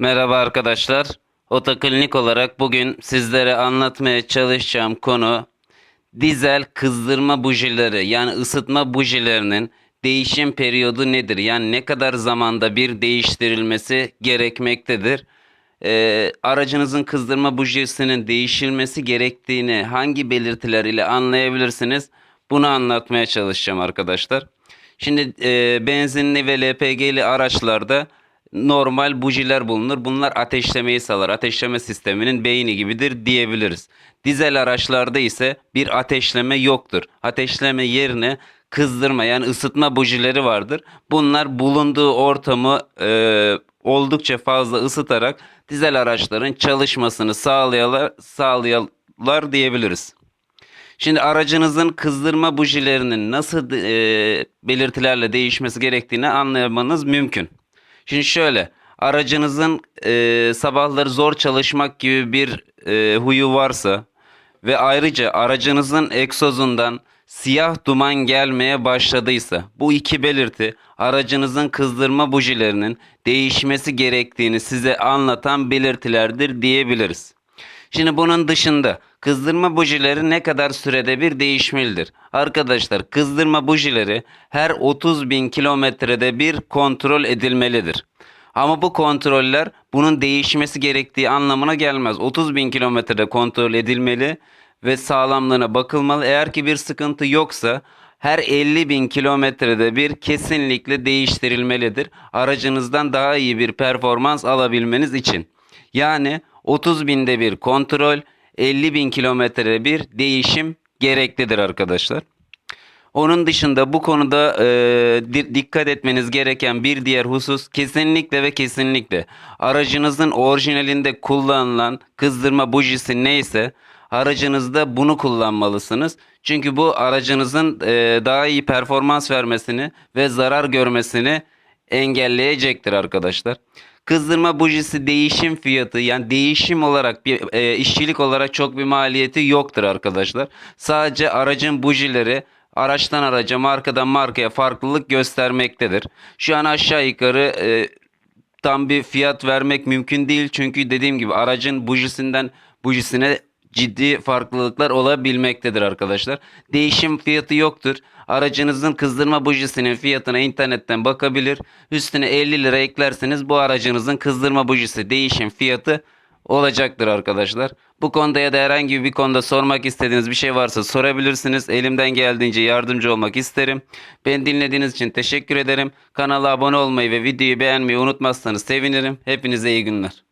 Merhaba arkadaşlar. Otoklinik olarak bugün sizlere anlatmaya çalışacağım konu dizel kızdırma bujileri yani ısıtma bujilerinin değişim periyodu nedir? Yani ne kadar zamanda bir değiştirilmesi gerekmektedir? Ee, aracınızın kızdırma bujisinin değişilmesi gerektiğini hangi belirtiler ile anlayabilirsiniz? Bunu anlatmaya çalışacağım arkadaşlar. Şimdi e, benzinli ve LPG'li araçlarda normal bujiler bulunur. Bunlar ateşlemeyi sağlar. Ateşleme sisteminin beyni gibidir diyebiliriz. Dizel araçlarda ise bir ateşleme yoktur. Ateşleme yerine kızdırma yani ısıtma bujileri vardır. Bunlar bulunduğu ortamı e, oldukça fazla ısıtarak dizel araçların çalışmasını sağlayalar, sağlayalar diyebiliriz. Şimdi aracınızın kızdırma bujilerinin nasıl e, belirtilerle değişmesi gerektiğini anlamanız mümkün. Şimdi şöyle aracınızın e, sabahları zor çalışmak gibi bir e, huyu varsa ve ayrıca aracınızın egzozundan siyah duman gelmeye başladıysa bu iki belirti aracınızın kızdırma bujilerinin değişmesi gerektiğini size anlatan belirtilerdir diyebiliriz. Şimdi bunun dışında kızdırma bujileri ne kadar sürede bir değişmelidir? Arkadaşlar kızdırma bujileri her 30 bin kilometrede bir kontrol edilmelidir. Ama bu kontroller bunun değişmesi gerektiği anlamına gelmez. 30 bin kilometrede kontrol edilmeli ve sağlamlığına bakılmalı. Eğer ki bir sıkıntı yoksa her 50 bin kilometrede bir kesinlikle değiştirilmelidir. Aracınızdan daha iyi bir performans alabilmeniz için. Yani 30 binde bir kontrol, 50 bin kilometrede bir değişim gereklidir arkadaşlar. Onun dışında bu konuda e, di- dikkat etmeniz gereken bir diğer husus kesinlikle ve kesinlikle aracınızın orijinalinde kullanılan kızdırma bujisi neyse aracınızda bunu kullanmalısınız. Çünkü bu aracınızın e, daha iyi performans vermesini ve zarar görmesini engelleyecektir arkadaşlar. Kızdırma bujisi değişim fiyatı yani değişim olarak bir e, işçilik olarak çok bir maliyeti yoktur arkadaşlar. Sadece aracın bujileri araçtan araca markadan markaya farklılık göstermektedir. Şu an aşağı yukarı e, tam bir fiyat vermek mümkün değil. Çünkü dediğim gibi aracın bujisinden bujisine ciddi farklılıklar olabilmektedir arkadaşlar. Değişim fiyatı yoktur. Aracınızın kızdırma bujisinin fiyatına internetten bakabilir. Üstüne 50 lira eklerseniz bu aracınızın kızdırma bujisi değişim fiyatı olacaktır arkadaşlar. Bu konuda ya da herhangi bir konuda sormak istediğiniz bir şey varsa sorabilirsiniz. Elimden geldiğince yardımcı olmak isterim. Beni dinlediğiniz için teşekkür ederim. Kanala abone olmayı ve videoyu beğenmeyi unutmazsanız sevinirim. Hepinize iyi günler.